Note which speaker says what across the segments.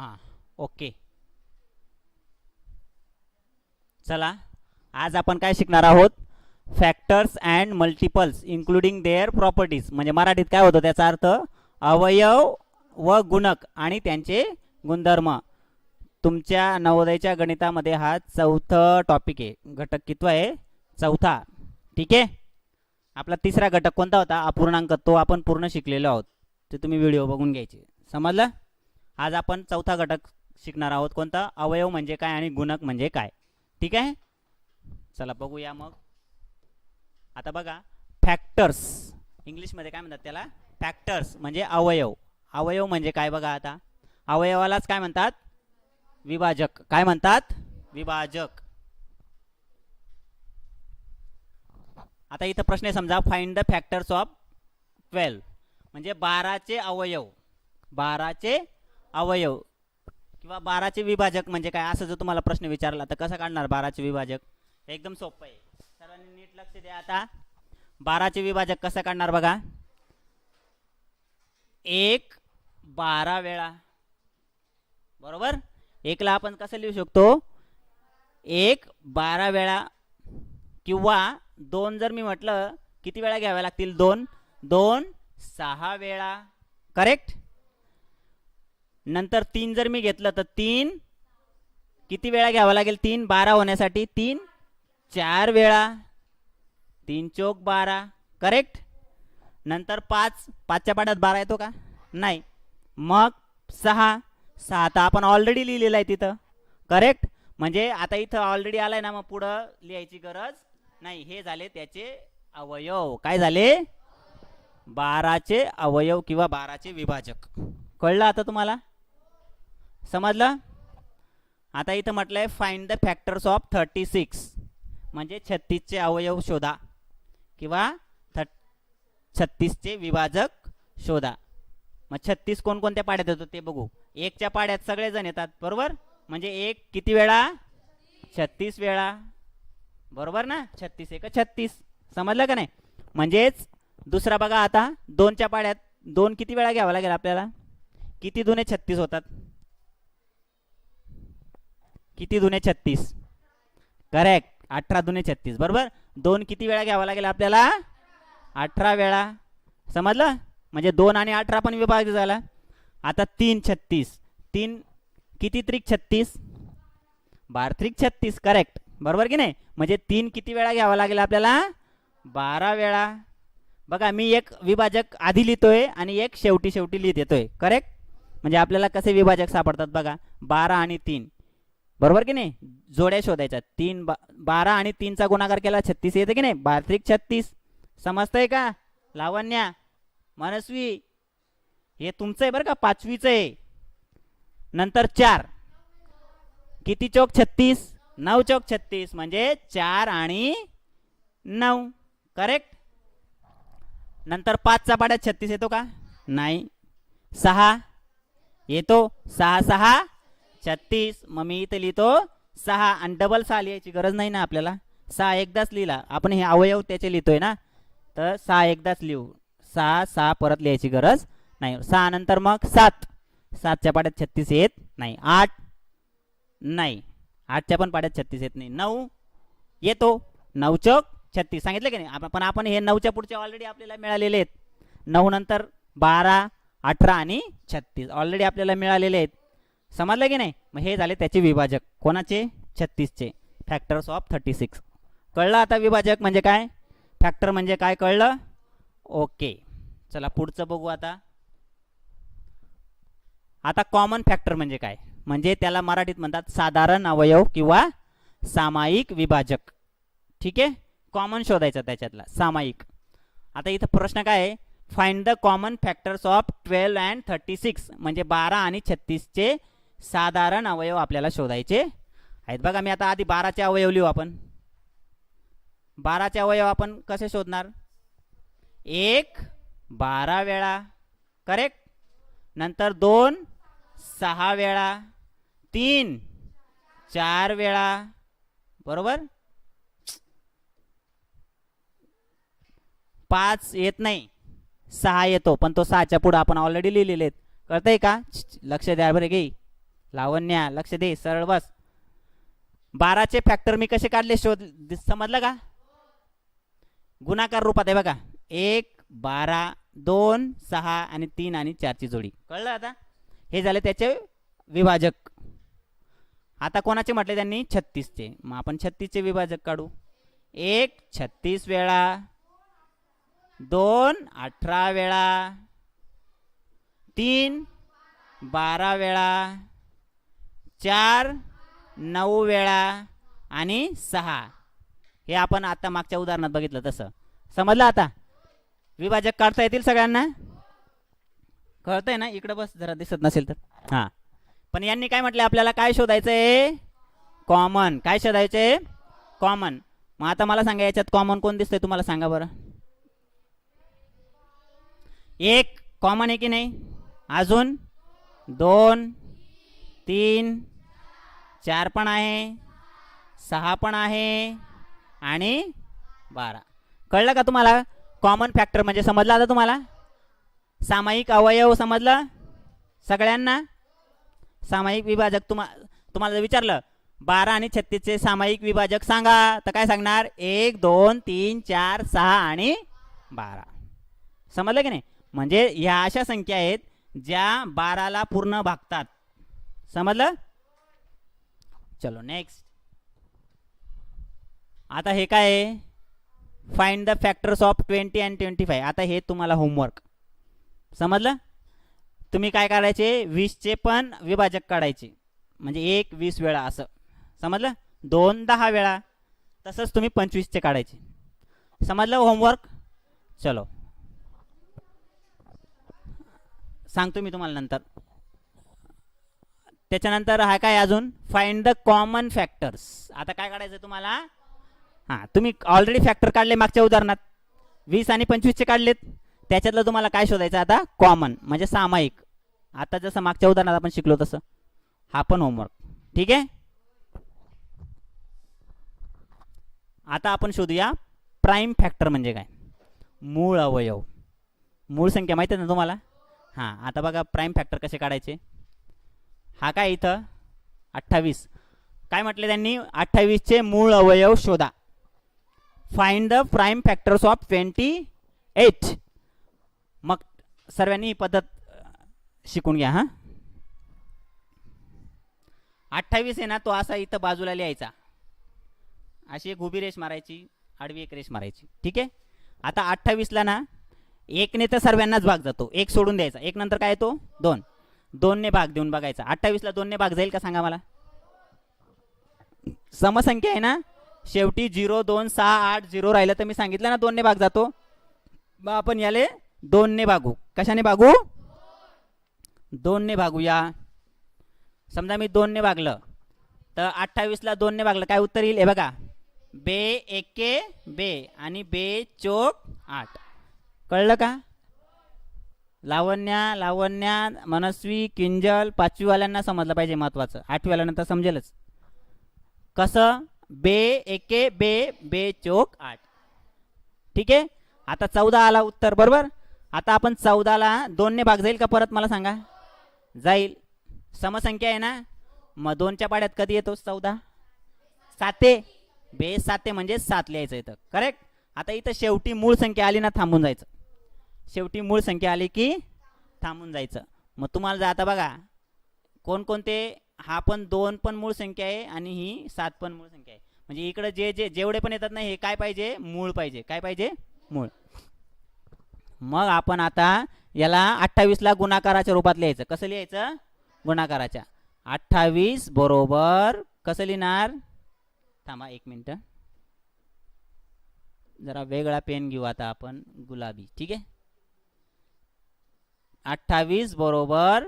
Speaker 1: हां. ओके. चला आज आपण काय शिकणार आहोत? Factors and multiples including their properties म्हणजे मराठीत काय होतं? त्याचा अर्थ अवयव व गुणक आणि त्यांचे गुणधर्म. तुमच्या नवोदयच्या गणितामध्ये हा चौथं टॉपिक आहे. घटक कितव आहे? चौथा. ठीक आहे? आपला तिसरा घटक कोणता होता? अपूर्णांक तो आपण पूर्ण शिकलेलो आहोत. ते तुम्ही व्हिडिओ बघून घ्यायचे. समजलं? आज आपण चौथा घटक शिकणार आहोत. कोणता? अवयव म्हणजे काय आणि गुणक म्हणजे काय? ठीक आहे? चला बघूया मग. आता बघा फॅक्टर्स इंग्लिशमध्ये काय म्हणतात त्याला? फॅक्टर्स म्हणजे अवयव. अवयव म्हणजे काय बघा आता? अवयवालाच काय म्हणतात? विभाजक. काय म्हणतात? विभाजक. आता इथं प्रश्न आहे समजा find the factors of twelve म्हणजे बाराचे अवयव. बाराचे अवयव किंवा बाराचे विभाजक म्हणजे काय? असं जर तुम्हाला प्रश्न विचारला तर कसं काढणार बाराचे विभाजक? एकदम सोपं आहे. सर्वांनी नीट लक्ष द्या आता. बाराचे विभाजक कसं काढणार बघा? एक बारा वेळा. बरोबर? एकला आपण कसं लिहू शकतो? एक बारा वेळा किंवा दोन जर मी म्हटलं किती वेळा घ्याव्या लागतील दोन? दोन सहा वेळा. करेक्ट नंतर तीन जर मी घेतलं तर तीन. किती वेळा घ्यावं लागेल तीन? बारा होण्यासाठी तीन. चार वेळा. तीन चोक बारा. करेक्ट नंतर पाच. पाचच्या पाड्यात बारा येतो का? नाही. मग सहा. सहा तर आपण ऑलरेडी लिहिलेलं आहे तिथं. करेक्ट म्हणजे आता इथं ऑलरेडी आलाय ना मग पुढं लिहायची गरज नाही. हे झाले त्याचे अवयव. काय झाले? बाराचे अवयव किंवा बाराचे विभाजक. कळलं आता तुम्हाला? समजलं? आता इथं म्हटलंय find the factors of thirty six म्हणजे छत्तीसचे अवयव शोधा. किंवा थ छत्तीसचे विभाजक शोधा. मग छत्तीस कोणकोणत्या पाड्यात येतो ते बघू. एकच्या पाड्यात सगळेजण येतात बरोबर? म्हणजे एक किती वेळा? छत्तीस वेळा. बरोबर ना? छत्तीस एक छत्तीस. समजलं का नाही? म्हणजेच दुसरा बघा आता दोनच्या पाड्यात दोन किती वेळा घ्यावा लागेल आपल्याला? किती दुने छत्तीस होतात? किती दुने छत्तीस? करेक्ट अठरा दुने छत्तीस. बरोबर? दोन किती वेळा घ्यावा लागेल आपल्याला? अठरा वेळा. समजलं? म्हणजे दोन आणि अठरा पण विभाग झाला. आता तीन छत्तीस. तीन किती त्रिक छत्तीस? बार त्रिक छत्तीस. करेक्ट बरोबर की नाही? म्हणजे तीन किती वेळा घ्यावा लागेल आपल्याला? बारा वेळा. बघा मी एक विभाजक आधी लिहितोय आणि एक शेवटी शेवटी लिहित येतोय. करेक्ट म्हणजे आपल्याला कसे विभाजक सापडतात बघा. बारा आणि तीन. बरोबर की नाही? जोड्या शोधायच्या. तीन बा बारा आणि तीनचा गुणाकार केला छत्तीस येते की नाही? बात्रिक छत्तीस. समजतंय का? लावण्या मनस्वी हे तुमचं आहे बरं का? पाचवीचं आहे. नंतर चार. किती चौक? छत्तीस. नऊ चौक छत्तीस. म्हणजे चार आणि नऊ. करेक्ट नंतर पाचचा पाड्यात छत्तीस येतो का? नाही. सहा येतो. सहा सहा. छत्तीस. मग मी इथे लिहितो सहा. आणि डबल सहा लिहायची गरज नाही ना आपल्याला? सहा एकदाच लिहिला. आपण हे अवयव त्याचे लिहितोय ना? तर सहा एकदाच लिहू. सहा सहा परत लिहायची गरज नाही. सहा नंतर मग सात. सातच्या पाड्यात छत्तीस येत नाही. आठ नाही. आठच्या पण पाड्यात छत्तीस येत नाही. नऊ येतो. नऊ चौक छत्तीस. सांगितलं की नाही? आपण पण आपण हे नऊच्या पुढचे ऑलरेडी आपल्याला मिळालेले आहेत. नऊ नंतर बारा अठरा आणि छत्तीस. ऑलरेडी आपल्याला मिळालेले आहेत. समजलं की नाही? मग हे झाले त्याचे विभाजक. कोणाचे? छत्तीसचे. फॅक्टर्स ऑफ थर्टी सिक्स कळलं आता विभाजक म्हणजे काय? फॅक्टर म्हणजे काय कळलं? ओके चला पुढचं बघू आता. आता कॉमन फॅक्टर म्हणजे काय? म्हणजे त्याला मराठीत म्हणतात साधारण अवयव किंवा सामायिक विभाजक. ठीक आहे? कॉमन शोधायचं त्याच्यातला. सामायिक. आता इथं प्रश्न काय आहे? Find the common factors of twelve and thirty six म्हणजे बारा आणि छत्तीसचे साधारण अवयव आपल्याला शोधायचे आहेत. बघा मी आता आधी बाराचे अवयव लिहू आपण. बाराचे अवयव आपण कसे शोधणार? एक बारा वेळा करेक्ट नंतर दोन सहा वेळा तीन चार वेळा बरोबर? पाच येत नाही सहा येतो पण तो सहाच्या पुढं आपण ऑलरेडी लिहिलेले आहेत. कळतंय का? लक्ष द्या बरं गे लावण्या लक्ष दे सरळ बस. बाराचे फॅक्टर मी कसे काढले शोध दिस- समजलं का? गुणाकार रूपात आहे बघा. एक बारा दोन सहा आणि तीन आणि चारची जोडी. कळलं आता? हे झाले त्याचे विभाजक. आता कोणाचे म्हटले त्यांनी? छत्तीसचे. मग आपण छत्तीसचे विभाजक काढू. एक छत्तीस वेळा. दोन अठरा वेळा. तीन बारा वेळा. चार नऊ वेळा आणि सहा. हे आपण आता मागच्या उदाहरणात बघितलं तसं. समजलं आता? विभाजक काढता येतील सगळ्यांना? कळतंय ना? इकडं बस जरा दिसत नसेल तर. हां. पण यांनी काय म्हटलं आपल्याला काय शोधायचं आहे कॉमन काय शोधायचं आहे कॉमन मग आता मला सांगा याच्यात कॉमन कोण दिसतंय तुम्हाला सांगा बरं. एक कॉमन आहे की नाही? अजून दोन तीन चार पण आहे सहा पण आहे आणि बारा. कळलं का तुम्हाला? कॉमन फॅक्टर म्हणजे समजलं आता तुम्हाला? सामायिक अवयव समजलं? सगळ्यांना? सामायिक विभाजक तुम्हा तुम्हाला जर विचारलं बारा आणि छत्तीसचे सामायिक विभाजक सांगा तर काय सांगणार? एक दोन तीन चार सहा आणि बारा. समजलं की नाही? म्हणजे ह्या अशा संख्या आहेत ज्या बाराला पूर्ण भागतात. समजलं? चलो नेक्स्ट आता हे काय आहे? Find the factors of twenty and twenty five आता हे तुम्हाला होमवर्क समजलं? तुम्ही काय काढायचे? वीसचे पण विभाजक काढायचे. म्हणजे एक वीस वेळा असं. समजलं? दोन दहा वेळा. तसंच तुम्ही पंचवीसचे काढायचे. समजलं होमवर्क चलो. सांगतो मी तुम्हाला नंतर. त्याच्यानंतर हा काय अजून? फाइंड द कॉमन फॅक्टर्स आता काय काढायचं तुम्हाला? हां तुम्ही ऑलरेडी फॅक्टर काढले मागच्या उदाहरणात. वीस आणि पंचवीसचे काढलेत. त्याच्यातलं तुम्हाला काय शोधायचं आता? कॉमन म्हणजे सामायिक. आता जसं मागच्या उदाहरणात आपण शिकलो तसं. हा पण होमवर्क ठीक आहे? आता आपण शोधूया प्राईम फॅक्टर म्हणजे काय? मूळ अवयव. मूळ संख्या माहिती आहे ना तुम्हाला? हां आता बघा प्राईम फॅक्टर कसे काढायचे? हा काय इथं? अठ्ठावीस. काय म्हटले त्यांनी? अठ्ठावीसचे मूळ अवयव शोधा. Find the prime factors of twenty eight मग सर्वांनी ही पद्धत शिकून घ्या हां. अठ्ठावीस आहे ना तो असा इथं बाजूला लिहायचा. अशी एक उभी रेष मारायची आडवी एक रेष मारायची. ठीक आहे? आता अठ्ठावीसला ना एकने तर सर्वांनाच भाग जातो. एक सोडून द्यायचा. एक नंतर काय येतो? दोन. दोनने भाग देऊन बघायचा. अठ्ठावीसला दोनने भाग जाईल का सांगा मला? समसंख्या आहे ना? शेवटी झिरो दोन सहा आठ झिरो राहिलं तर मी सांगितलं ना दोनने भाग जातो. मग आपण याले दोनने भागू. कशाने भागू? दोनने भागूया. समजा मी दोनने भागलं. तर अठ्ठावीसला दोनने भागलं. काय उत्तर येईल? हे बघा. बे एके बे आणि बे चोक आठ. कळलं का? लावण्या लावण्या मनस्वी किंजल पाचवीवाल्यांना समजलं पाहिजे महत्वाचं. आठवीवाल्यानंतर समजेलच. कसं? बे एके बे बे चोक आठ. ठीक आहे? आता चौदा आला उत्तर बरोबर? आता आपण चौदाला दोनने भाग जाईल का परत? मला सांगा. जाईल. समसंख्या आहे ना? मग दोनच्या पाड्यात कधी येतो चौदा? साते. बे साते म्हणजे सात लिहायचं इथं. करेक्ट आता इथं शेवटी मूळ संख्या आली ना थांबून जायचं. शेवटी मूळ संख्या आली की थांबून जायचं. मग तुम्हाला जर आता बघा कोणकोणते हा पण दोन पण मूळ संख्या आहे आणि ही सात पण मूळ संख्या आहे. म्हणजे इकडं जे जे जेवढे पण येतात ना हे काय पाहिजे? मूळ पाहिजे. काय पाहिजे? मूळ. मग आपण आता याला अठ्ठावीसला गुणाकाराच्या रूपात लिहायचं. कसं लिहायचं? गुणाकाराच्या. अठ्ठावीस बरोबर कसं लिहिणार? थांबा एक मिनटं. जरा वेगळा पेन घेऊ आता आपण गुलाबी. ठीक आहे? अठ्ठावीस बरोबर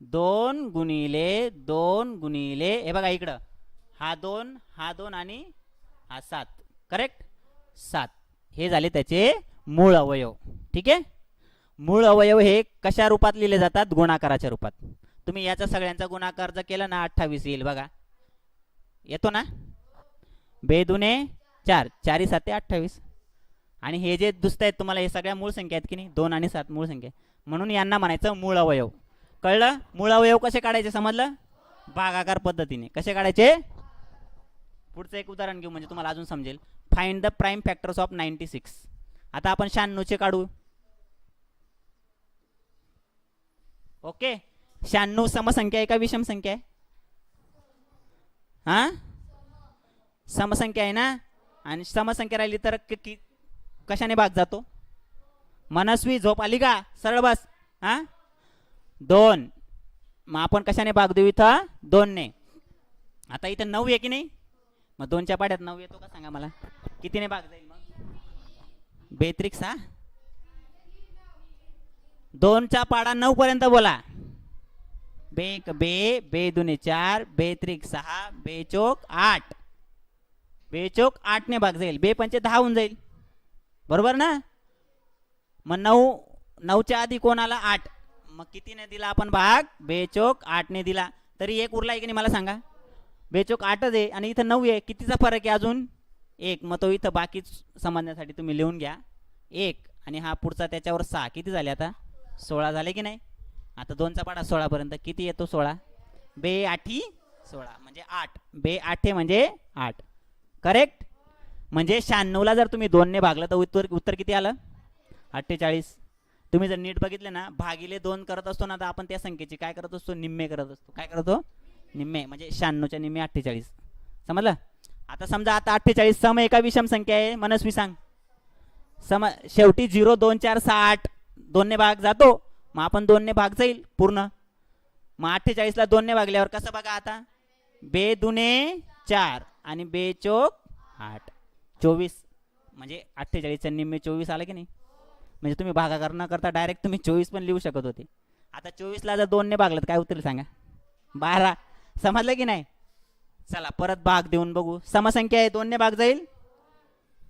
Speaker 1: दोन गुणिले दोन गुणिले हे बघा इकडं. हा दोन हा दोन आणि हा सात. करेक्ट सात. हे झाले त्याचे मूळ अवयव. ठीक आहे? मूळ अवयव हे कशा रूपात लिहिले जातात? गुणाकाराच्या रूपात. तुम्ही याचा सगळ्यांचा गुणाकार जर केला ना अठ्ठावीस येईल बघा. येतो ना? बेदुने चार. चारी साते अठ्ठावीस. आणि हे जे दुसत आहेत तुम्हाला हे सगळ्या मूळ संख्या आहेत की नाही? दोन आणि सात मूळ संख्या म्हणून यांना म्हणायचं मूळ अवयव. कळलं? मूळ अवयव कसे काढायचे समजलं? भागाकार पद्धतीने. कसे काढायचे? पुढचं एक उदाहरण घेऊ म्हणजे तुम्हाला अजून समजेल. Find the prime factors of ninety six आता आपण शहाण्णवचे काढू. ओके? शहाण्णव समसंख्या आहे का विषम संख्या आहे? हा? समसंख्या आहे ना? आणि समसंख्या राहिली तर कशाने भाग जातो? मनस्वी झोप आली का? सरळ बस. हा? दोन. मग आपण कशाने भाग देऊ इथं? दोनने. आता इथं नऊ आहे की नाही? मग दोनच्या पाड्यात नऊ येतो का सांगा मला? कितीने भाग जाईल मग? बेत्रिक हा? दोनचा पाडा नऊ पर्यंत बोला. बेक बे बे दुने चार बेत्रिक सहा बेचोक आठ. बेचोक आठने भाग जाईल. बे पंचे दहा होऊन जाईल. बरोबर ना? मग नऊ नऊच्या आधी कोण आला आठ? मग कितीने दिला आपण भाग? बेचोक आठने दिला. तरी एक उरला आहे की नाही मला सांगा? बेचोक आठच आहे आणि इथं नऊ आहे. कितीचा फरक आहे अजून? एक. मग तो इथं बाकी समजण्यासाठी तुम्ही लिहून घ्या. एक. आणि हा पुढचा त्याच्यावर सहा. किती झाले आता? सोळा झाले की नाही? आता दोनचा पाडा सोळापर्यंत. किती येतो सोळा? बे आठी सोळा. म्हणजे आठ. बे आठे म्हणजे आठ. करेक्ट म्हणजे शहाण्णवला जर तुम्ही दोनने भागलं तर उत्तर उत्तर किती आलं? अठ्ठेचाळीस. तुम्ही जर नीट बघितले ना भागिले दोन करत असतो ना तर आपण त्या संख्येची काय करत असतो? निम्मे करत असतो. काय करतो? निम्मे म्हणजे शहाण्णवच्या निम्मे अठ्ठेचाळीस. समजलं? आता समजा आता अठ्ठेचाळीस सम एका विषम संख्या आहे. मनस्वी सांग. सम शेवटी झिरो दोन चार सहा आठ दोनने भाग जातो. मग आपण दोनने भाग जाईल पूर्ण. मग अठ्ठेचाळीसला दोनने भागल्यावर कसं बघा आता? बे दुने चार आणि बे चोक आठ. चोवीस. म्हणजे अठ्ठेचाळीसच्या निम्मे चोवीस आलं की नाही? म्हणजे तुम्ही भागाकार न करता डायरेक्ट तुम्ही चोवीस पण लिहू शकत होते. आता चोवीसला जर दोनने भागलं तर काय उतरेल सांगा? बारा. समजलं की नाही? चला परत भाग देऊन बघू. समसंख्या आहे दोनने भाग जाईल?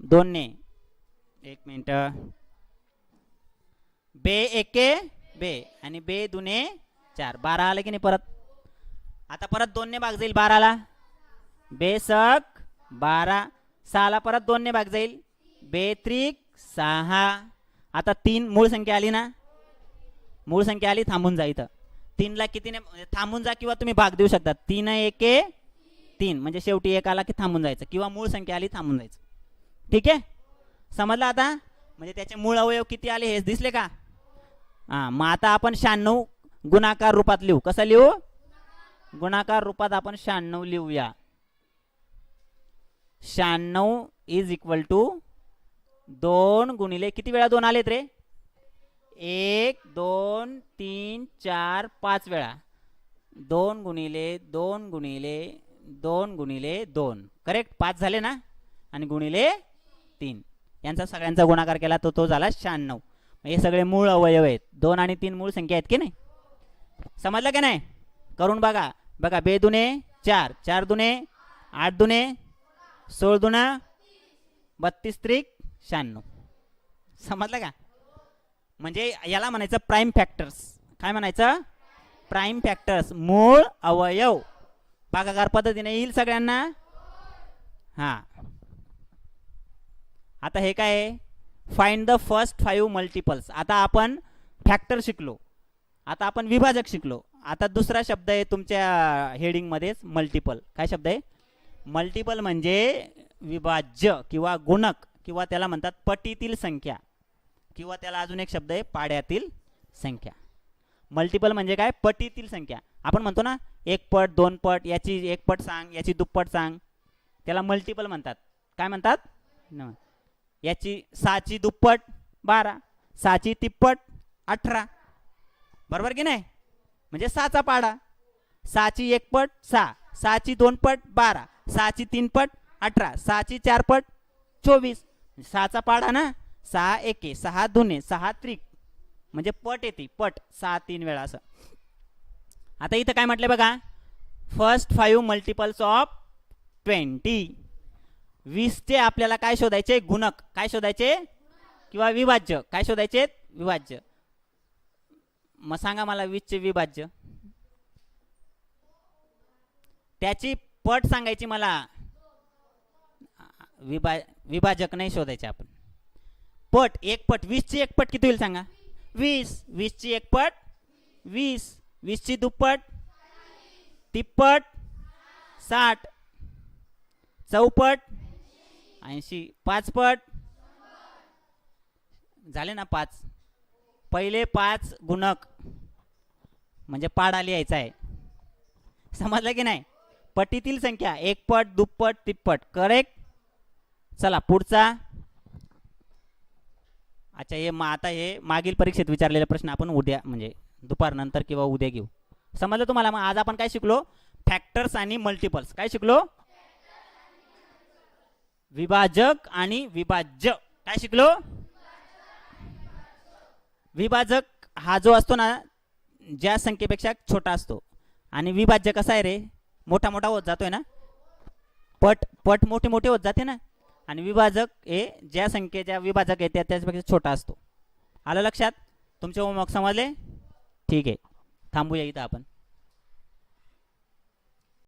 Speaker 1: दोनने. एक मिनिट. बे एके बे. आणि बे दुने चार. बारा आलं की नाही परत? आता परत दोनने भाग जाईल बाराला. बेसक बारा. सहाला परत दोनने भाग जाईल. बेत्रिक सहा. आता तीन मूळ संख्या आली ना? मूळ संख्या आली थांबून जा इथं. तीनला कितीने म्हणजे थांबून जा किंवा तुम्ही भाग देऊ शकता. तीन एके तीन. म्हणजे शेवटी एक आला की थांबून जायचं. किंवा मूळ संख्या आली थांबून जायचं. ठीक आहे? समजलं आता? म्हणजे त्याचे मूळ अवयव किती आले हे दिसले का? हां मग आता आपण शहाण्णव गुणाकार रूपात लिहू. कसं लिहू? गुणाकार रूपात आपण शहाण्णव लिहूया. शहाण्णव इज इक्वल टू दोन गुणिले किती वेळा दोन आलेत रे? एक दोन तीन चार पाच वेळा. दोन गुणिले दोन गुणिले दोन गुणिले दोन. करेक्ट पाच झाले ना? आणि गुणिले तीन. यांचा सगळ्यांचा गुणाकार केला तो तो झाला शहाण्णव. हे सगळे मूळ अवयव आहेत. दोन आणि तीन मूळ संख्या आहेत की नाही? समजलं की नाही? करून बघा. बघा बे दुने चार. चार दुने आठ दुने सोळ दुना बत्तीस त्रिक शहाण्णव. समजलं का? म्हणजे याला म्हणायचं प्राईम फॅक्टर्स काय म्हणायचं? प्राईम फॅक्टर्स मूळ अवयव. पाकाकार पद्धतीने येईल सगळ्यांना? हां. आता हे काय आहे? Find the first five multiples आता आपण फॅक्टर शिकलो. आता आपण विभाजक शिकलो. आता दुसरा शब्द आहे तुमच्या हेडिंगमध्येच मल्टिपल काय शब्द आहे? मल्टिपल म्हणजे विभाज्य किंवा गुणक. किंवा त्याला म्हणतात पटीतील संख्या. किंवा त्याला अजून एक शब्द आहे पाड्यातील संख्या. मल्टिपल म्हणजे काय? पटीतील संख्या. आपण म्हणतो ना एक पट दोन पट याची एक पट सांग याची दुप्पट सांग. त्याला मल्टिपल म्हणतात. काय म्हणतात? न याची सहाची दुप्पट बारा. सहाची तिप्पट अठरा. बरोबर की नाही? म्हणजे सहाचा पाडा. सहाची एक पट सहा. सहाची दोन पट बारा. सहाची तीन पट अठरा. सहाची चार पट चोवीस. सहाचा पाडा ना? सहा एके सहा दुने सहा त्रिक. म्हणजे पट येते पट. सहा तीन वेळा असं. आता इथं काय म्हटलं बघा? First five multiples of twenty वीसचे आपल्याला काय शोधायचे? गुणक. काय शोधायचे? किंवा विभाज्य. काय शोधायचे? विभाज्य. मग सांगा मला वीसचे विभाज्य. त्याची पट सांगायची मला. विभा विभाजक नाही शोधायचे आपण. पट एक पट वीसची एक पट किती होईल सांगा? वीस वीसची एक पट वीस. वीसची दुप्पट तिप्पट साठ. चौपट ऐंशी. पाचपट. झाले ना पाच. पहिले पाच गुणक. म्हणजे पाडा लिहायचा आहे. समजलं की नाही? पटीतील संख्या. एक पट दुप्पट तिप्पट. करेक्ट चला पुढचा. अच्छा हे मग आता हे मागील परीक्षेत विचारलेले प्रश्न आपण उद्या म्हणजे दुपारनंतर किंवा उद्या घेऊ. समजलं तुम्हाला? मग आज आपण काय शिकलो? फॅक्टर्स आणि मल्टिपल्स काय शिकलो? विभाजक आणि विभाज्य. काय शिकलो? विभाजक हा जो असतो ना ज्या संख्येपेक्षा छोटा असतो. आणि विभाज्य कसा आहे रे? मोठा मोठा होत जातोय ना? पट पट मोठे मोठे होत जाते ना? आणि विभाजक हे ज्या संख्येच्या विभाजक आहे त्या त्याच्यापेक्षा छोटा असतो. आलं लक्षात? तुमचे होमवर्क समजले? ठीक आहे. थांबूया इथं आपण.